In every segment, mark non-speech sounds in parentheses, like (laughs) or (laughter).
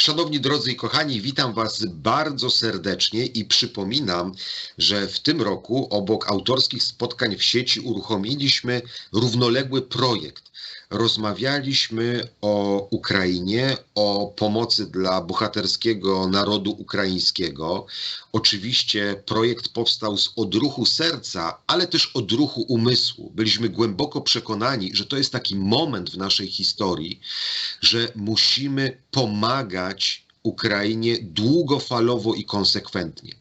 Szanowni drodzy i kochani, witam Was bardzo serdecznie i przypominam, że w tym roku obok autorskich spotkań w sieci uruchomiliśmy równoległy projekt. Rozmawialiśmy o Ukrainie, o pomocy dla bohaterskiego narodu ukraińskiego. Oczywiście projekt powstał z odruchu serca, ale też odruchu umysłu. Byliśmy głęboko przekonani, że to jest taki moment w naszej historii, że musimy pomagać Ukrainie długofalowo i konsekwentnie.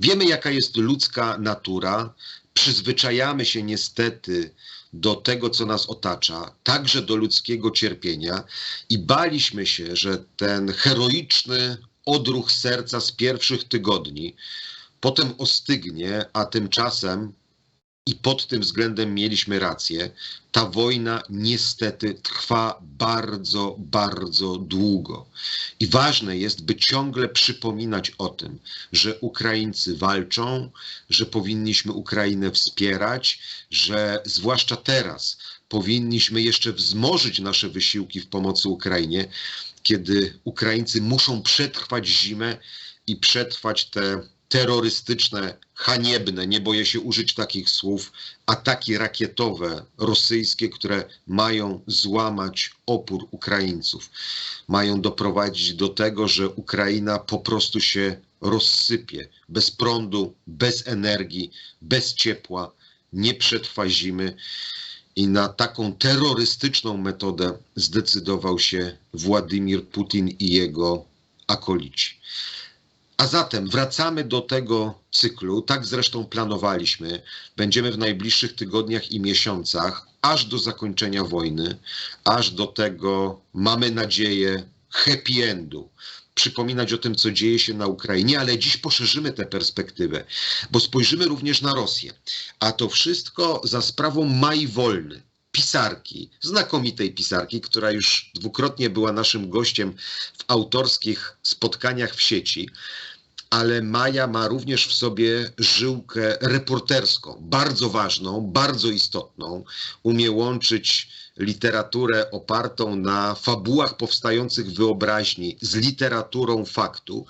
Wiemy, jaka jest ludzka natura. Przyzwyczajamy się niestety do tego, co nas otacza, także do ludzkiego cierpienia, i baliśmy się, że ten heroiczny odruch serca z pierwszych tygodni potem ostygnie, a tymczasem i pod tym względem mieliśmy rację. Ta wojna niestety trwa bardzo, bardzo długo. I ważne jest, by ciągle przypominać o tym, że Ukraińcy walczą, że powinniśmy Ukrainę wspierać, że zwłaszcza teraz powinniśmy jeszcze wzmożyć nasze wysiłki w pomocy Ukrainie, kiedy Ukraińcy muszą przetrwać zimę i przetrwać te terrorystyczne, haniebne, nie boję się użyć takich słów, ataki rakietowe rosyjskie, które mają złamać opór Ukraińców. Mają doprowadzić do tego, że Ukraina po prostu się rozsypie bez prądu, bez energii, bez ciepła, nie przetrwa zimy. I na taką terrorystyczną metodę zdecydował się Władimir Putin i jego akolici. A zatem wracamy do tego cyklu, tak zresztą planowaliśmy. Będziemy w najbliższych tygodniach i miesiącach, aż do zakończenia wojny, aż do tego, mamy nadzieję, happy endu. Przypominać o tym, co dzieje się na Ukrainie, ale dziś poszerzymy tę perspektywę, bo spojrzymy również na Rosję. A to wszystko za sprawą Mai Wolny, pisarki, znakomitej pisarki, która już dwukrotnie była naszym gościem w autorskich spotkaniach w sieci ale Maja ma również w sobie żyłkę reporterską, bardzo ważną, bardzo istotną. Umie łączyć literaturę opartą na fabułach powstających wyobraźni z literaturą faktu.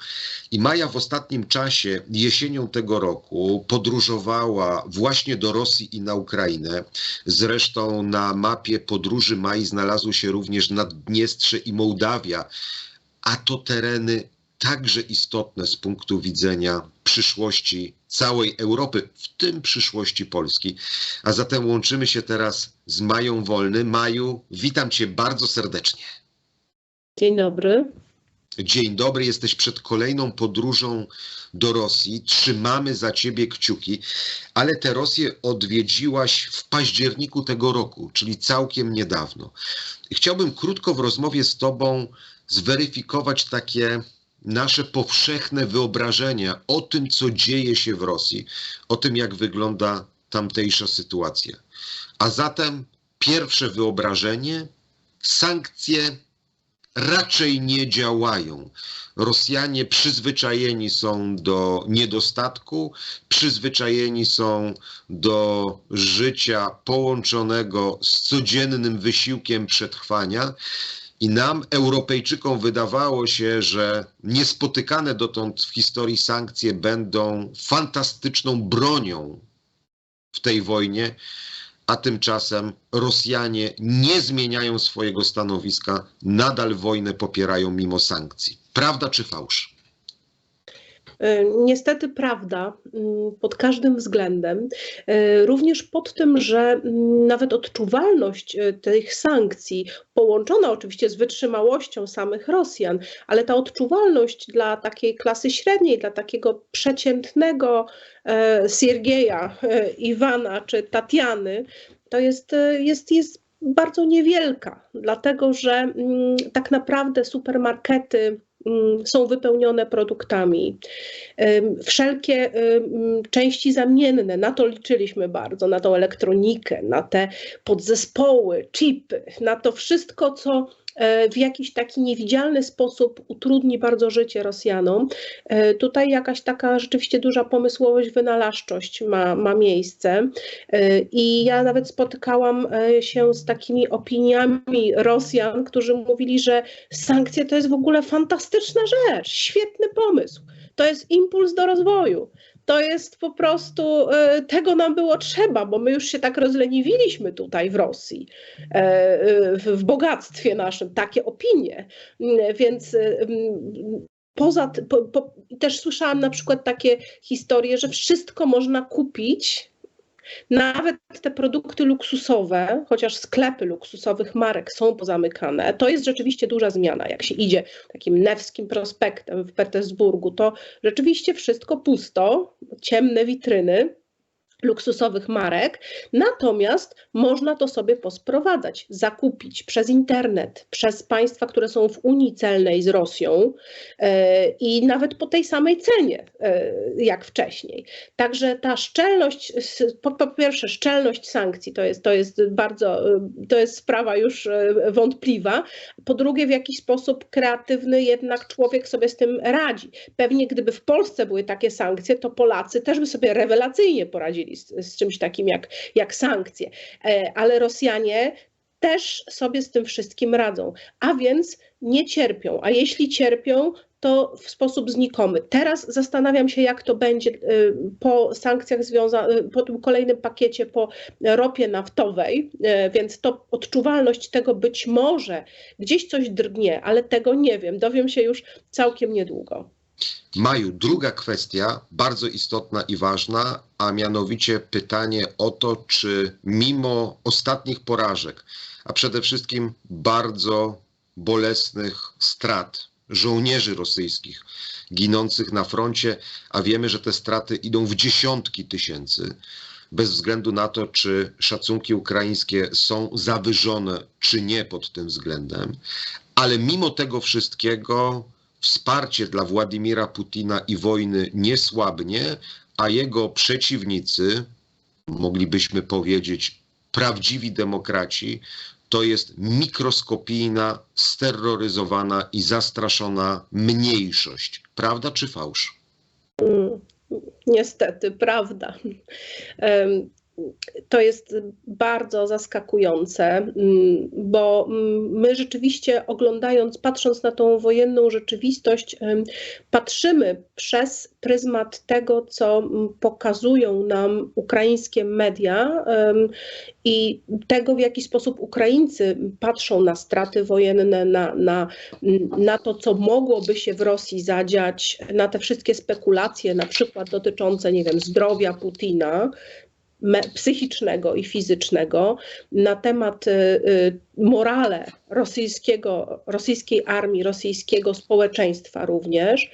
I Maja w ostatnim czasie, jesienią tego roku, podróżowała właśnie do Rosji i na Ukrainę. Zresztą na mapie podróży Mai znalazły się również Naddniestrze i Mołdawia, a to tereny także istotne z punktu widzenia przyszłości całej Europy, w tym przyszłości Polski. A zatem łączymy się teraz z Mają Wolny. Maju, witam Cię bardzo serdecznie. Dzień dobry. Dzień dobry, jesteś przed kolejną podróżą do Rosji. Trzymamy za Ciebie kciuki, ale tę Rosję odwiedziłaś w październiku tego roku, czyli całkiem niedawno. Chciałbym krótko w rozmowie z Tobą zweryfikować takie nasze powszechne wyobrażenia o tym, co dzieje się w Rosji, o tym, jak wygląda tamtejsza sytuacja. A zatem pierwsze wyobrażenie: sankcje raczej nie działają. Rosjanie przyzwyczajeni są do niedostatku, przyzwyczajeni są do życia połączonego z codziennym wysiłkiem przetrwania. I nam, Europejczykom, wydawało się, że niespotykane dotąd w historii sankcje będą fantastyczną bronią w tej wojnie, a tymczasem Rosjanie nie zmieniają swojego stanowiska, nadal wojnę popierają mimo sankcji. Prawda czy fałsz? E, Niestety prawda mm, pod każdym względem, e, również pod tym, że mm, nawet odczuwalność e, tych sankcji, połączona oczywiście z wytrzymałością samych Rosjan, ale ta odczuwalność dla takiej klasy średniej, dla takiego przeciętnego e, Siergieja, e, Iwana czy Tatiany, to jest, e, jest, jest bardzo niewielka, dlatego że mm, tak naprawdę supermarkety są wypełnione produktami. Wszelkie części zamienne, na to liczyliśmy bardzo, na tą elektronikę, na te podzespoły, chipy, na to wszystko, co w jakiś taki niewidzialny sposób utrudni bardzo życie Rosjanom. E, Tutaj jakaś taka rzeczywiście duża pomysłowość, wynalazczość ma, ma miejsce. E, I ja nawet spotykałam e, się z takimi opiniami Rosjan, którzy mówili, że sankcje to jest w ogóle fantastyczna rzecz, świetny pomysł. To jest impuls do rozwoju. To jest po prostu, e, tego nam było trzeba, bo my już się tak rozleniwiliśmy tutaj w Rosji, e, w, bogactwie naszym, takie opinie. Mm, Więc e, mm, poza, po, po, też słyszałam na przykład takie historie, że wszystko można kupić, nawet te produkty luksusowe, chociaż sklepy luksusowych marek są pozamykane, to jest rzeczywiście duża zmiana. Jak się idzie takim Newskim prospektem w Petersburgu, to rzeczywiście wszystko pusto, ciemne witryny luksusowych marek, natomiast można to sobie posprowadzać, zakupić przez internet, przez państwa, które są w Unii Celnej z Rosją e, i nawet po tej samej cenie e, jak wcześniej. Także ta szczelność, po, po pierwsze szczelność sankcji to jest, to jest bardzo, e, to jest sprawa już wątpliwa, po drugie w jakiś sposób kreatywny jednak człowiek sobie z tym radzi. Pewnie gdyby w Polsce były takie sankcje, to Polacy też by sobie rewelacyjnie poradzili z, z czymś takim jak, jak sankcje. E, Ale Rosjanie też sobie z tym wszystkim radzą, a więc nie cierpią. A jeśli cierpią, to w sposób znikomy. Teraz zastanawiam się, jak to będzie y, po sankcjach związanych, po tym kolejnym pakiecie, po ropie naftowej, więc to odczuwalność tego być może gdzieś coś drgnie, ale tego nie wiem. Dowiem się już całkiem niedługo. Maju, druga kwestia, bardzo istotna i ważna, a mianowicie pytanie o to, czy mimo ostatnich porażek, a przede wszystkim bardzo bolesnych strat żołnierzy rosyjskich ginących na froncie, a wiemy, że te straty idą w dziesiątki tysięcy, bez względu na to, czy szacunki ukraińskie są zawyżone, czy nie pod tym względem, ale mimo tego wszystkiego wsparcie dla Władimira Putina i wojny nie słabnie, a jego przeciwnicy, moglibyśmy powiedzieć prawdziwi demokraci, to jest mikroskopijna, steroryzowana i zastraszona mniejszość. Prawda czy fałsz? Mm, Niestety, prawda. To jest bardzo zaskakujące, mm, bo mm, my rzeczywiście oglądając, patrząc na tą wojenną rzeczywistość, patrzymy przez pryzmat tego, co mm, pokazują nam ukraińskie media i tego, w jaki sposób Ukraińcy patrzą na straty wojenne, na, na, na to, co mogłoby się w Rosji zadziać, na te wszystkie spekulacje, na przykład dotyczące, nie wiem, zdrowia Putina, psychicznego i fizycznego, na temat y, y, morale rosyjskiego, rosyjskiej armii, rosyjskiego społeczeństwa również.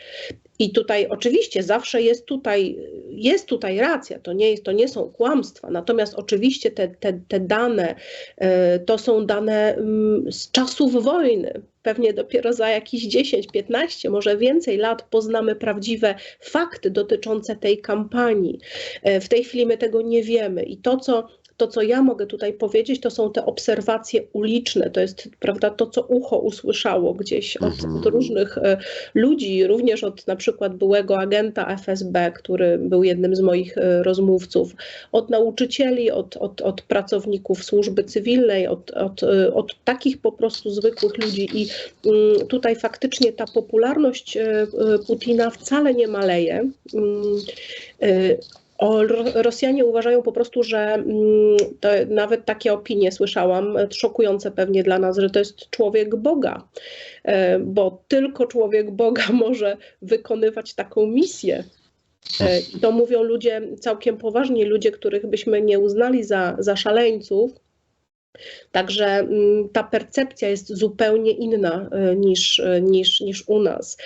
I tutaj oczywiście zawsze jest tutaj, jest tutaj racja, to nie, jest, to nie są kłamstwa, natomiast oczywiście te, te, te dane e, to są dane mm, z czasów wojny. Pewnie dopiero za jakieś 10, 15, może więcej lat poznamy prawdziwe fakty dotyczące tej kampanii. E, W tej chwili my tego nie wiemy i to, co to, co ja mogę tutaj powiedzieć, to są te obserwacje uliczne, to jest prawda, to, co ucho usłyszało gdzieś od, Mhm. od różnych e, ludzi, również od na przykład byłego agenta FSB, który był jednym z moich e, rozmówców, od nauczycieli, od, od, od pracowników służby cywilnej, od, od, e, od takich po prostu zwykłych ludzi. I mm, tutaj faktycznie ta popularność Putina wcale nie maleje. Mm, o, Ro- Rosjanie uważają po prostu, że mm, to nawet takie opinie słyszałam, e, szokujące pewnie dla nas, że to jest człowiek Boga, e, bo tylko człowiek Boga (laughs) może wykonywać taką misję. E, To mówią ludzie całkiem poważni, ludzie, których byśmy nie uznali za, za szaleńców. Także mm, ta percepcja jest zupełnie inna niż, niż, niż u nas,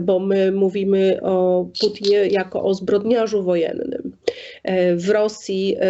bo my mówimy o Putinie jako o zbrodniarzu wojennym. E, W Rosji e,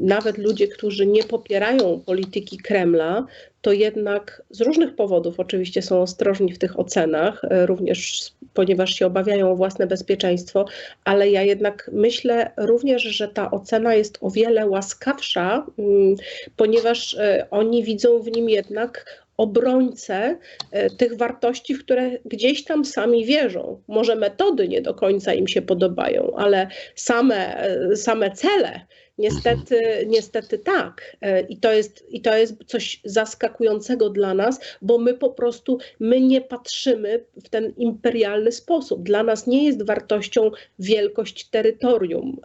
nawet ludzie, którzy nie popierają polityki Kremla, to jednak z różnych powodów oczywiście są ostrożni w tych ocenach, e, również ponieważ się obawiają o własne bezpieczeństwo, ale ja jednak myślę również, że ta ocena jest o wiele łaskawsza, mm, ponieważ oni widzą w nim jednak obrońcę e, tych wartości, w które gdzieś tam sami wierzą. Może metody nie do końca im się podobają, ale same, e, same cele Niestety, niestety tak. E, I to, jest, I to jest coś zaskakującego dla nas, bo my po prostu my nie patrzymy w ten imperialny sposób. Dla nas nie jest wartością wielkość terytorium,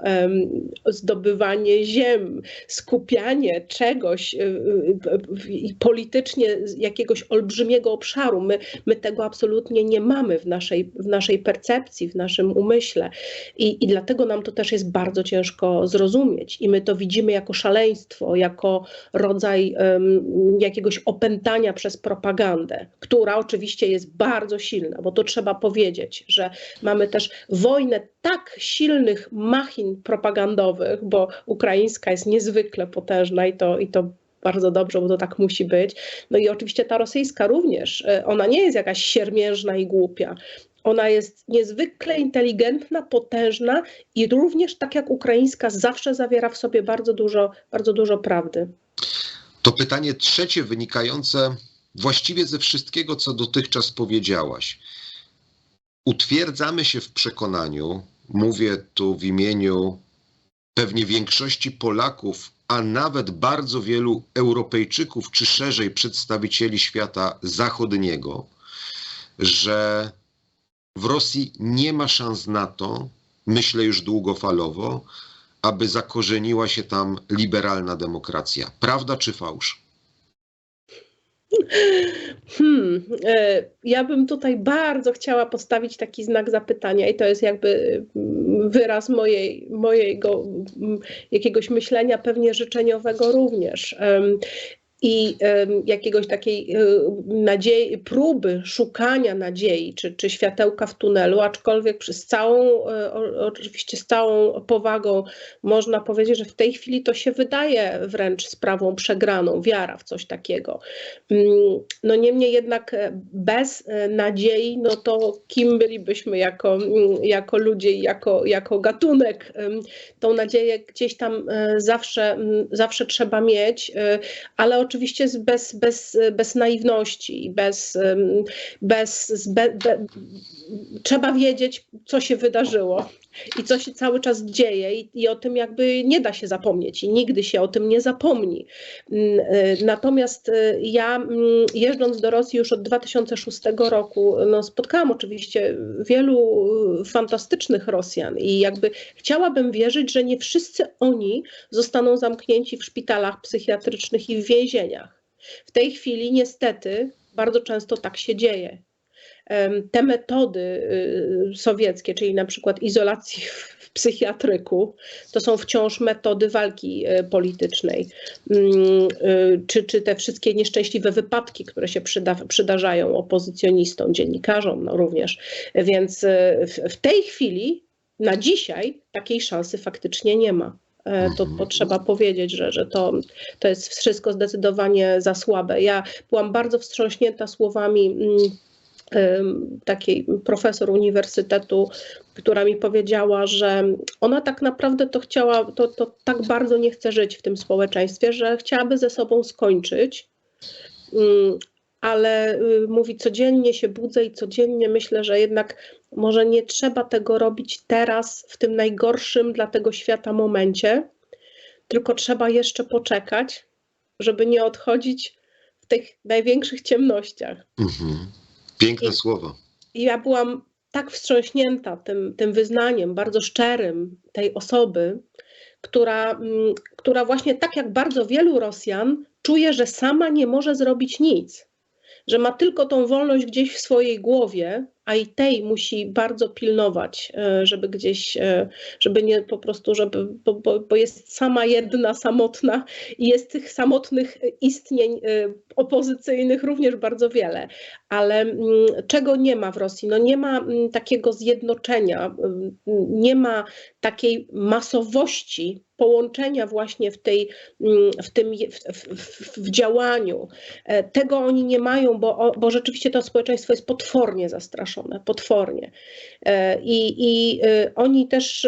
zdobywanie ziem, skupianie czegoś y, y, politycznie jakiegoś olbrzymiego obszaru. My, my tego absolutnie nie mamy w naszej, w naszej percepcji, w naszym umyśle. I, I dlatego nam to też jest bardzo ciężko zrozumieć i my to widzimy jako szaleństwo, jako rodzaj um, jakiegoś opętania przez propagandę, która oczywiście jest bardzo silna, bo to trzeba powiedzieć, że mamy też wojnę tak silnych machin propagandowych, bo ukraińska jest niezwykle potężna i to, i to bardzo dobrze, bo to tak musi być. No i oczywiście ta rosyjska również, e, ona nie jest jakaś siermiężna i głupia. Ona jest niezwykle inteligentna, potężna i również, tak jak ukraińska, zawsze zawiera w sobie bardzo dużo, bardzo dużo prawdy. To pytanie trzecie, wynikające właściwie ze wszystkiego, co dotychczas powiedziałaś. Utwierdzamy się w przekonaniu, mówię tu w imieniu pewnie większości Polaków, a nawet bardzo wielu Europejczyków, czy szerzej przedstawicieli świata zachodniego, że w Rosji nie ma szans na to, myślę już długofalowo, aby zakorzeniła się tam liberalna demokracja. Prawda czy fałsz? Hmm, e, ja bym tutaj bardzo chciała postawić taki znak zapytania, i to jest jakby mm, wyraz mojej, mojego mm, jakiegoś myślenia, pewnie życzeniowego również i jakiegoś takiej e, nadziei, próby szukania nadziei czy, czy światełka w tunelu, aczkolwiek przez całą, e, oczywiście z całą powagą można powiedzieć, że w tej chwili to się wydaje wręcz sprawą przegraną, wiara w coś takiego. Mm, no niemniej jednak e, bez nadziei, no to kim bylibyśmy jako, mm, jako ludzie i jako, jako gatunek? Tą nadzieję gdzieś tam zawsze, zawsze trzeba mieć, ale oczywiście bez, bez, bez naiwności, bez, bez, be, be, trzeba wiedzieć, co się wydarzyło i co się cały czas dzieje i, i, o tym jakby nie da się zapomnieć i nigdy się o tym nie zapomni. Mm, e, natomiast e, ja mm, jeżdżąc do Rosji już od 2006 roku, no spotkałam oczywiście wielu fantastycznych Rosjan i jakby chciałabym wierzyć, że nie wszyscy oni zostaną zamknięci w szpitalach psychiatrycznych i w więzieniach. W tej chwili niestety bardzo często tak się dzieje te metody y, sowieckie, czyli na przykład izolacji w psychiatryku, to są wciąż metody walki y, politycznej. Mm, y, czy, czy te wszystkie nieszczęśliwe wypadki, które się przyda, przydarzają opozycjonistom, dziennikarzom no również. Więc w, w tej chwili, na dzisiaj, takiej szansy faktycznie nie ma. E, to, to, mhm. trzeba powiedzieć, że, że to, to jest wszystko zdecydowanie za słabe. Ja byłam bardzo wstrząśnięta słowami mm, takiej profesor uniwersytetu, która mi powiedziała, że ona tak naprawdę to chciała, to, to tak bardzo nie chce żyć w tym społeczeństwie, że chciałaby ze sobą skończyć. Ale y, mówi, codziennie się budzę i codziennie myślę, że jednak może nie trzeba tego robić teraz, w tym najgorszym dla tego świata momencie, tylko trzeba jeszcze poczekać, żeby nie odchodzić w tych największych ciemnościach. Mhm. Piękne I, słowo. I ja byłam tak wstrząśnięta tym, tym wyznaniem, bardzo szczerym tej osoby, która, mm, która właśnie tak jak bardzo wielu Rosjan czuje, że sama nie może zrobić nic, że ma tylko tą wolność gdzieś w swojej głowie, a i tej musi bardzo pilnować, e, żeby gdzieś, e, żeby nie po prostu, żeby, bo, bo, bo jest sama jedna, samotna i jest tych samotnych istnień e, opozycyjnych również bardzo wiele, ale mm, czego nie ma w Rosji? No nie ma mm, takiego zjednoczenia, mm, nie ma takiej masowości połączenia właśnie w, tej, w tym w, w, w, działaniu. Tego oni nie mają, bo, bo rzeczywiście to społeczeństwo jest potwornie zastraszone przestraszone, potwornie. E, I, i e, oni też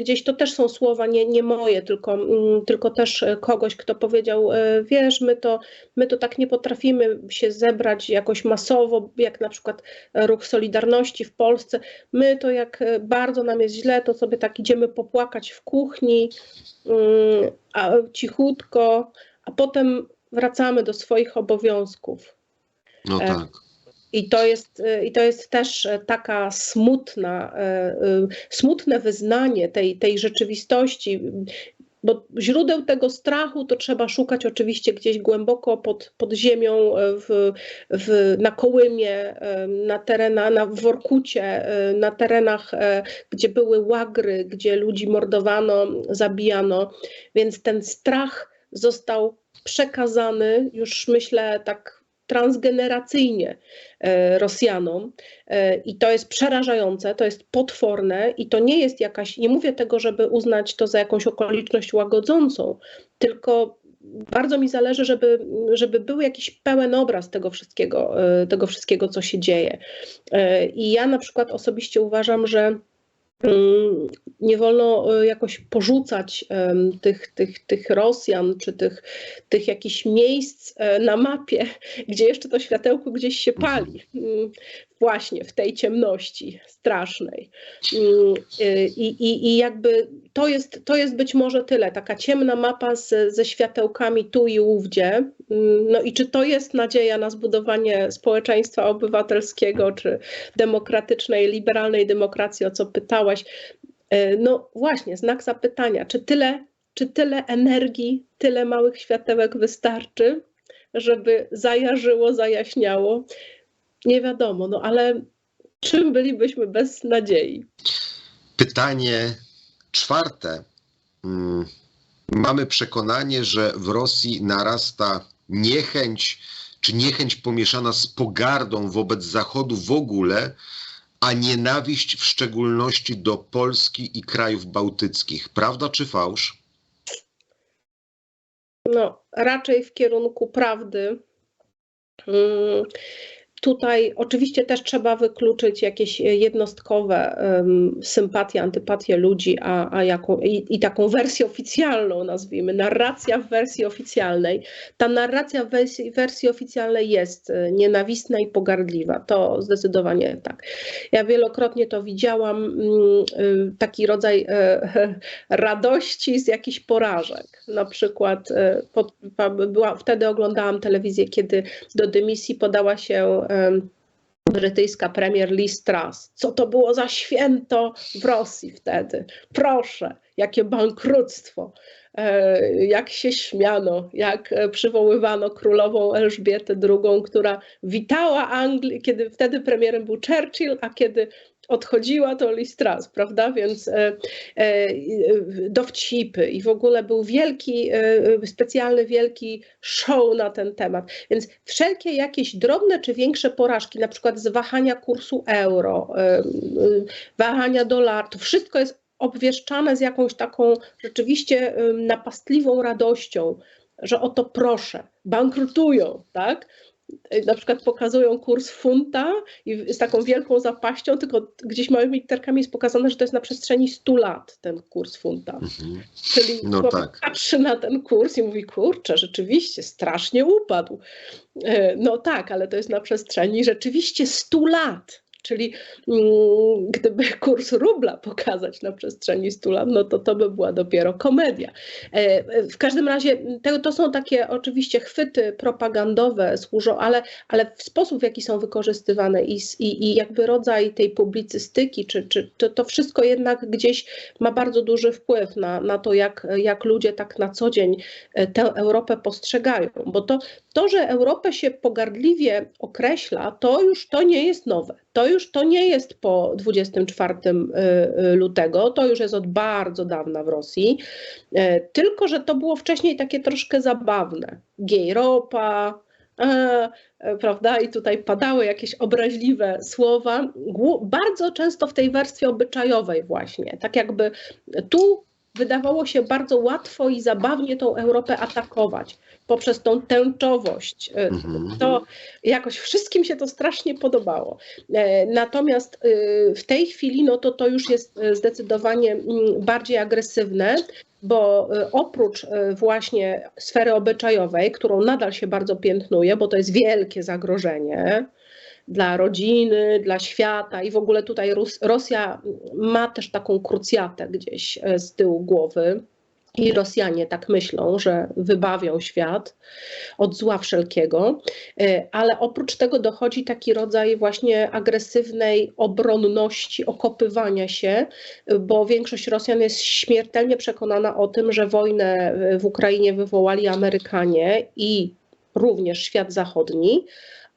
gdzieś, to też są słowa nie, nie moje, tylko, tylko też kogoś, kto powiedział, e, wiesz, my to, my to tak nie potrafimy się zebrać jakoś masowo, jak na przykład ruch Solidarności w Polsce. My to jak bardzo nam jest źle, to sobie tak idziemy popłakać w kuchni, mm, a cichutko, a potem wracamy do swoich obowiązków. No tak. I to jest, y, i to jest też e, taka smutna, e, y, smutne wyznanie tej, tej rzeczywistości, bo źródeł tego strachu to trzeba szukać oczywiście gdzieś głęboko pod, pod ziemią, e, w, w, na Kołymie, na terenach, na, w Workucie, na terenach, gdzie były łagry, gdzie ludzi mordowano, zabijano, więc ten strach został przekazany już myślę tak transgeneracyjnie e, Rosjanom E, i to jest przerażające, to jest potworne i to nie jest jakaś, nie mówię tego, żeby uznać to za jakąś okoliczność łagodzącą, tylko bardzo mi zależy, żeby, żeby był jakiś pełen obraz tego wszystkiego, e, tego wszystkiego, co się dzieje. I ja na przykład osobiście uważam, że nie wolno e, jakoś porzucać tych, tych, tych Rosjan, czy tych, tych jakichś miejsc e, na mapie, (laughs) gdzie jeszcze to światełko gdzieś się pali. Mm, Właśnie w tej ciemności strasznej. Mm, y, I, i, i jakby to jest, to jest być może tyle, taka ciemna mapa z, ze światełkami tu i ówdzie. Mm, No i czy to jest nadzieja na zbudowanie społeczeństwa obywatelskiego, czy demokratycznej, liberalnej demokracji, o co pytałaś? E, No właśnie, znak zapytania, czy tyle, czy tyle energii, tyle małych światełek wystarczy, żeby zajarzyło, zajaśniało? Nie wiadomo, no ale czym bylibyśmy bez nadziei? Pytanie czwarte. Mm, Mamy przekonanie, że w Rosji narasta niechęć, czy niechęć pomieszana z pogardą wobec Zachodu w ogóle, a nienawiść w szczególności do Polski i krajów bałtyckich. Prawda czy fałsz? No, raczej w kierunku prawdy. Tutaj oczywiście też trzeba wykluczyć jakieś jednostkowe em, sympatie, antypatie ludzi, a, a jaką, i, i taką wersję oficjalną, nazwijmy, narracja w wersji oficjalnej. Ta narracja w wersji, wersji oficjalnej jest e, nienawistna i pogardliwa. To zdecydowanie tak. Ja wielokrotnie to widziałam, mm, y, taki rodzaj e, (laughs) radości z jakichś porażek. Na przykład e, była, wtedy oglądałam telewizję, kiedy do dymisji podała się brytyjska premier Liz Truss. Co to było za święto w Rosji wtedy? Proszę, jakie bankructwo. E, Jak się śmiano, jak e, przywoływano królową Elżbietę II, która witała Anglię, kiedy wtedy premierem był Churchill, a kiedy odchodziła to Liz Truss, prawda? Więc e, e, dowcipy i w ogóle był wielki, e, specjalny wielki show na ten temat. Więc wszelkie jakieś drobne czy większe porażki, na przykład z wahania kursu euro, e, e, wahania dolara, to wszystko jest obwieszczane z jakąś taką rzeczywiście e, napastliwą radością, że oto proszę, bankrutują, tak? E, Na przykład pokazują kurs funta i z taką wielką zapaścią, tylko gdzieś małymi literkami jest pokazane, że to jest na przestrzeni 100 lat ten kurs funta. Mhm. Czyli No tak. patrzy na ten kurs i mówi, kurczę, rzeczywiście strasznie upadł. E, No tak, ale to jest na przestrzeni rzeczywiście 100 lat. Czyli mm, gdyby (laughs) kurs rubla pokazać na przestrzeni 100 lat, no to to by była dopiero komedia. E, e, W każdym razie to, to są takie oczywiście chwyty propagandowe, służą, ale, ale w sposób, w jaki są wykorzystywane i, i, i jakby rodzaj tej publicystyki, czy, czy to, to wszystko jednak gdzieś ma bardzo duży wpływ na, na to, jak, jak ludzie tak na co dzień e, tę Europę postrzegają. Bo to, to, że Europę się pogardliwie określa, to już to nie jest nowe. To już to nie jest po 24 y, y, lutego, to już jest od bardzo dawna w Rosji. E, Tylko, że to było wcześniej takie troszkę zabawne. Gejropa, e, e, prawda? I tutaj padały jakieś obraźliwe słowa, bardzo często w tej wersji obyczajowej właśnie, tak jakby tu wydawało się bardzo łatwo i zabawnie tą Europę atakować poprzez tą tęczowość. E, Mhm. To jakoś wszystkim się to strasznie podobało. E, Natomiast e, w tej chwili no to to już jest zdecydowanie mm, bardziej agresywne, bo oprócz właśnie sfery obyczajowej, którą nadal się bardzo piętnuje, bo to jest wielkie zagrożenie dla rodziny, dla świata i w ogóle tutaj Rus Rosja ma też taką krucjatę gdzieś e, z tyłu głowy. I Rosjanie tak myślą, że wybawią świat od zła wszelkiego, E, ale oprócz tego dochodzi taki rodzaj właśnie agresywnej obronności, okopywania się, bo większość Rosjan jest śmiertelnie przekonana o tym, że wojnę e, w Ukrainie wywołali Amerykanie i również świat zachodni,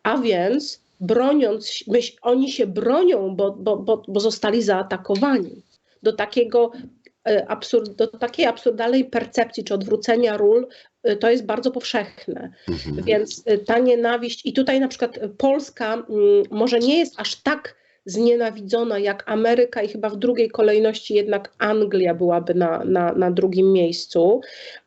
a więc broniąc, myśl, oni się bronią, bo, bo, bo, bo zostali zaatakowani. Do takiego e, absurd, do takiej absurdalnej percepcji czy odwrócenia ról e, to jest bardzo powszechne. Mhm. Więc y, ta nienawiść, i tutaj na przykład Polska mm, może nie jest aż tak znienawidzona jak Ameryka, i chyba w drugiej kolejności jednak Anglia byłaby na, na, na drugim miejscu.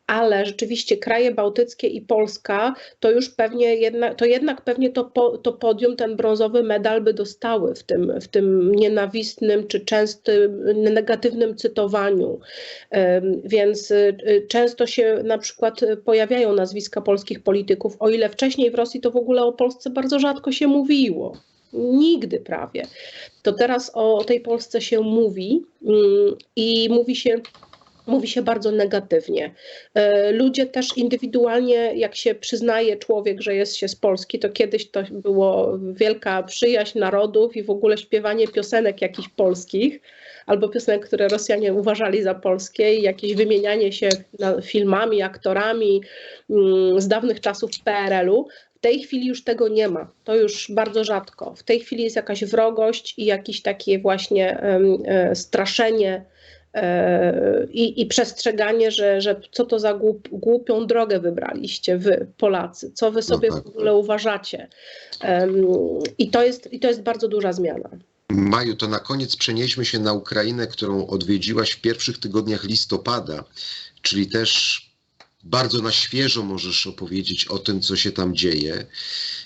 Ale rzeczywiście kraje bałtyckie i Polska to już pewnie jednak, to jednak pewnie to, po, to podium, ten brązowy medal by dostały w tym, w tym nienawistnym czy częstym negatywnym cytowaniu. Więc y, y, często się na przykład pojawiają nazwiska polskich polityków, o ile wcześniej w Rosji to w ogóle o Polsce bardzo rzadko się mówiło. Nigdy prawie. To teraz o tej Polsce się mówi mm, i mówi się. Mówi się bardzo negatywnie. E, Ludzie też indywidualnie, jak się przyznaje człowiek, że jest się z Polski, to kiedyś to było wielka przyjaźń narodów i w ogóle śpiewanie piosenek jakichś polskich albo piosenek, które Rosjanie uważali za polskie i jakieś wymienianie się filmami, aktorami mm, z dawnych czasów PRL-u. W tej chwili już tego nie ma. To już bardzo rzadko. W tej chwili jest jakaś wrogość i jakieś takie właśnie e, straszenie e, i, i przestrzeganie, że, że co to za głup, głupią drogę wybraliście wy, Polacy, co wy sobie tak. w ogóle uważacie. I to jest, I to jest bardzo duża zmiana. Maju, to na koniec przenieśmy się na Ukrainę, którą odwiedziłaś w pierwszych tygodniach listopada, czyli też bardzo na świeżo możesz opowiedzieć o tym, co się tam dzieje.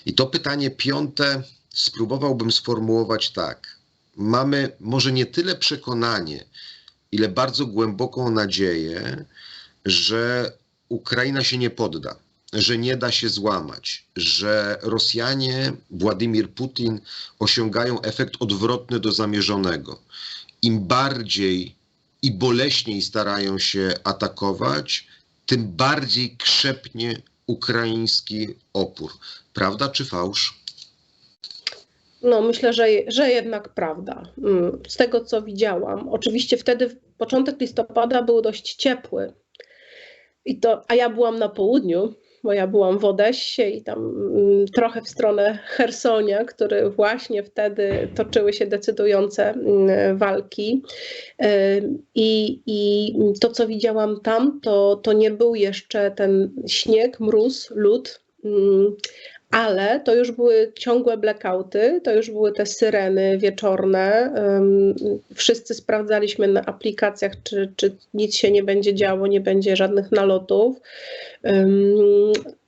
I to pytanie piąte spróbowałbym sformułować tak. Mamy może nie tyle przekonanie, ile bardzo głęboką nadzieję, że Ukraina się nie podda, że nie da się złamać, że Rosjanie, Władimir Putin osiągają efekt odwrotny do zamierzonego. Im bardziej i boleśniej starają się atakować, tym bardziej krzepnie ukraiński opór. Prawda czy fałsz? No, myślę, że, że jednak prawda. Mm, Z tego, co widziałam. Oczywiście wtedy początek listopada był dość ciepły. I to, a ja byłam na południu, bo ja byłam w Odessie i tam mm, trochę w stronę Hersonia, który właśnie wtedy toczyły się decydujące mm, walki. Ym, I, I to, co widziałam tam, to, to nie był jeszcze ten śnieg, mróz, lód, mm, ale to już były ciągłe blackouty, to już były te syreny wieczorne. Wszyscy sprawdzaliśmy na aplikacjach, czy, czy nic się nie będzie działo, nie będzie żadnych nalotów.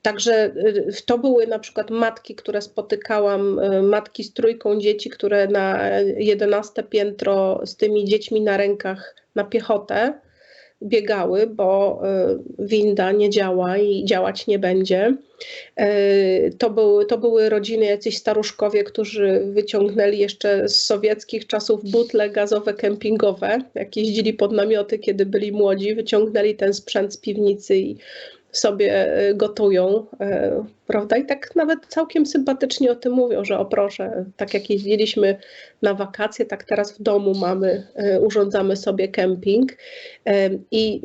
Także y, to były na przykład matki, które spotykałam, y, matki z trójką dzieci, które na 11 piętro z tymi dziećmi na rękach na piechotę biegały, bo y, winda nie działa i działać nie będzie. Y, To były, to były rodziny, jacyś staruszkowie, którzy wyciągnęli jeszcze z sowieckich czasów butle gazowe kempingowe, jak jeździli pod namioty, kiedy byli młodzi, wyciągnęli ten sprzęt z piwnicy i sobie y, gotują, y, prawda? I tak nawet całkiem sympatycznie o tym mówią, że o proszę, tak jak jeździliśmy na wakacje, tak teraz w domu mamy, y, urządzamy sobie kemping. Em, I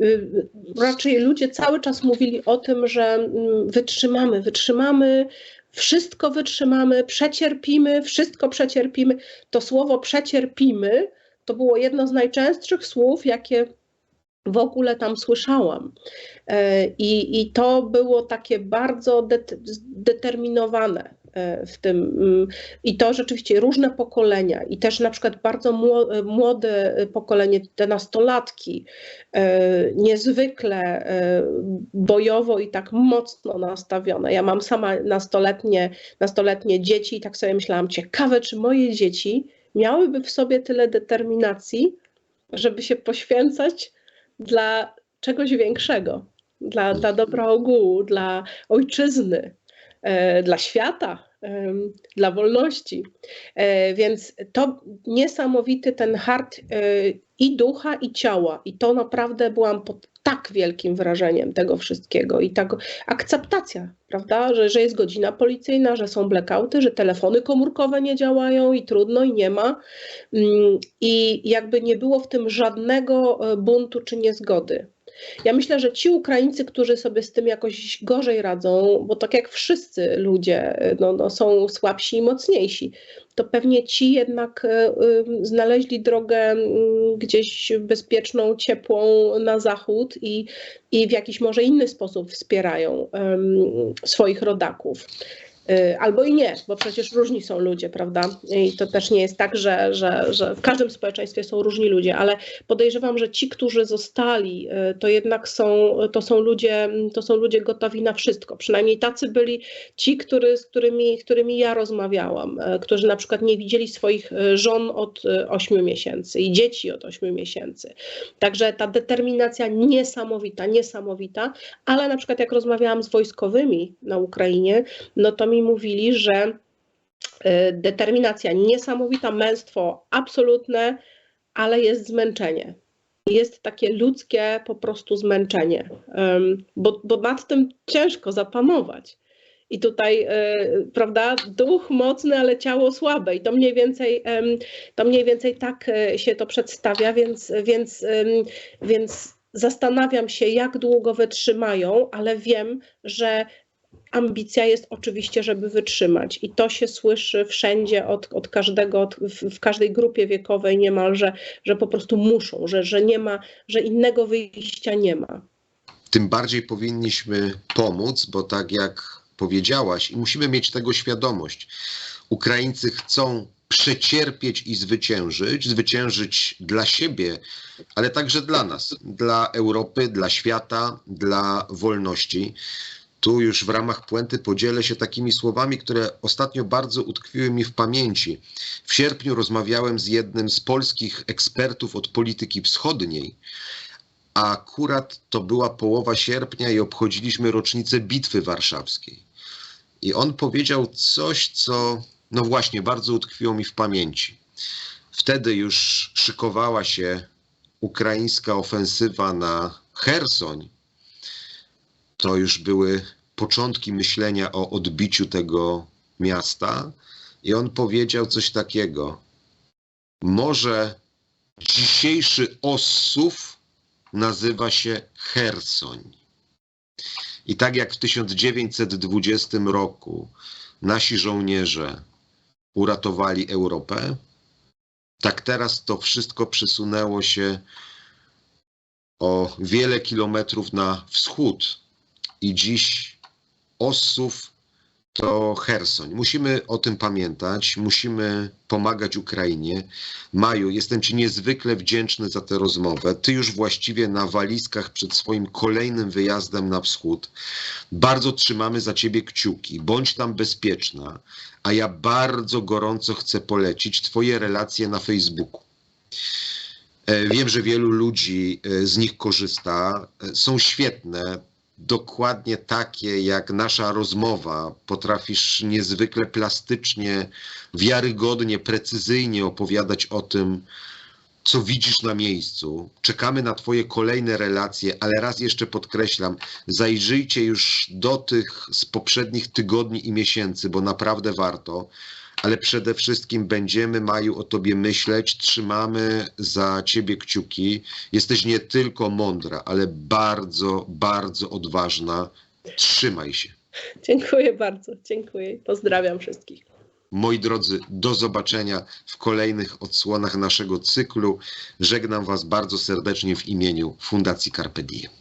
raczej ludzie cały czas mówili o tym, że mm, wytrzymamy, wytrzymamy, wszystko wytrzymamy, przecierpimy, wszystko przecierpimy. To słowo przecierpimy to było jedno z najczęstszych słów, jakie w ogóle tam słyszałam. E, I, i to było takie bardzo det- zdeterminowane. e, w tym. mm, I to rzeczywiście różne pokolenia, i też na przykład bardzo mło- młode pokolenie, te nastolatki, e, niezwykle e, bojowo i tak mocno nastawione. Ja mam sama nastoletnie, nastoletnie dzieci i tak sobie myślałam, ciekawe, czy moje dzieci miałyby w sobie tyle determinacji, żeby się poświęcać dla czegoś większego, dla, dla dobra ogółu, dla ojczyzny, e, dla świata, dla wolności. E, Więc to niesamowity ten hart e, i ducha, i ciała. I to naprawdę byłam pod tak wielkim wrażeniem tego wszystkiego i tak akceptacja, prawda, że, że jest godzina policyjna, że są blackouty, że telefony komórkowe nie działają i trudno i nie ma. Mm, I jakby nie było w tym żadnego e, buntu czy niezgody. Ja myślę, że ci Ukraińcy, którzy sobie z tym jakoś gorzej radzą, bo tak jak wszyscy ludzie no, no, są słabsi i mocniejsi, to pewnie ci jednak y, znaleźli drogę mm, gdzieś bezpieczną, ciepłą na zachód i, i w jakiś może inny sposób wspierają em, swoich rodaków. Y, Albo i nie, bo przecież różni są ludzie, prawda? I to też nie jest tak, że, że, że w każdym społeczeństwie są różni ludzie, ale podejrzewam, że ci, którzy zostali, y, to jednak są, to są ludzie, to są ludzie gotowi na wszystko. Przynajmniej tacy byli ci, który, z którymi, którymi ja rozmawiałam, y, którzy na przykład nie widzieli swoich żon od y, 8 miesięcy i dzieci od 8 miesięcy. Także ta determinacja niesamowita, niesamowita, ale na przykład jak rozmawiałam z wojskowymi na Ukrainie, no to mi mówili, że y, determinacja niesamowita, męstwo absolutne, ale jest zmęczenie. Jest takie ludzkie po prostu zmęczenie, bo, bo nad tym ciężko zapanować. I tutaj, y, prawda, duch mocny, ale ciało słabe. I to mniej więcej, to mniej więcej tak y, się to przedstawia, więc, więc, więc zastanawiam się, jak długo wytrzymają, ale wiem, że ambicja jest oczywiście, żeby wytrzymać. I to się słyszy wszędzie od, od każdego, od, w, w każdej grupie wiekowej niemalże, że po prostu muszą, że, że nie ma, że innego wyjścia nie ma. Tym bardziej powinniśmy pomóc, bo tak jak powiedziałaś, i musimy mieć tego świadomość. Ukraińcy chcą przecierpieć i zwyciężyć, zwyciężyć dla siebie, ale także dla nas, dla Europy, dla świata, dla wolności. Tu już w ramach puenty podzielę się takimi słowami, które ostatnio bardzo utkwiły mi w pamięci. W sierpniu rozmawiałem z jednym z polskich ekspertów od polityki wschodniej, a akurat to była połowa sierpnia i obchodziliśmy rocznicę Bitwy Warszawskiej. I on powiedział coś, co no właśnie bardzo utkwiło mi w pamięci. Wtedy już szykowała się ukraińska ofensywa na Hersoń. To już były początki myślenia o odbiciu tego miasta. I on powiedział coś takiego. Może dzisiejszy Ossów nazywa się Hersoń. I tak jak w 1920 roku nasi żołnierze uratowali Europę, tak teraz to wszystko przesunęło się o wiele kilometrów na wschód i dziś Ossów to Hersoń. Musimy o tym pamiętać, musimy pomagać Ukrainie. Maju, jestem Ci niezwykle wdzięczny za tę rozmowę. Ty już właściwie na walizkach przed swoim kolejnym wyjazdem na wschód. Bardzo trzymamy za Ciebie kciuki. Bądź tam bezpieczna, a ja bardzo gorąco chcę polecić Twoje relacje na Facebooku. E, Wiem, że wielu ludzi e, z nich korzysta. E, Są świetne dokładnie takie jak nasza rozmowa. Potrafisz niezwykle plastycznie, wiarygodnie, precyzyjnie opowiadać o tym, co widzisz na miejscu. Czekamy na Twoje kolejne relacje, ale raz jeszcze podkreślam, zajrzyjcie już do tych z poprzednich tygodni i miesięcy, bo naprawdę warto. Ale przede wszystkim będziemy, Maju, o Tobie myśleć, trzymamy za Ciebie kciuki. Jesteś nie tylko mądra, ale bardzo, bardzo odważna. Trzymaj się. Dziękuję bardzo, dziękuję. Pozdrawiam wszystkich. Moi drodzy, do zobaczenia w kolejnych odsłonach naszego cyklu. Żegnam Was bardzo serdecznie w imieniu Fundacji Carpe Diem.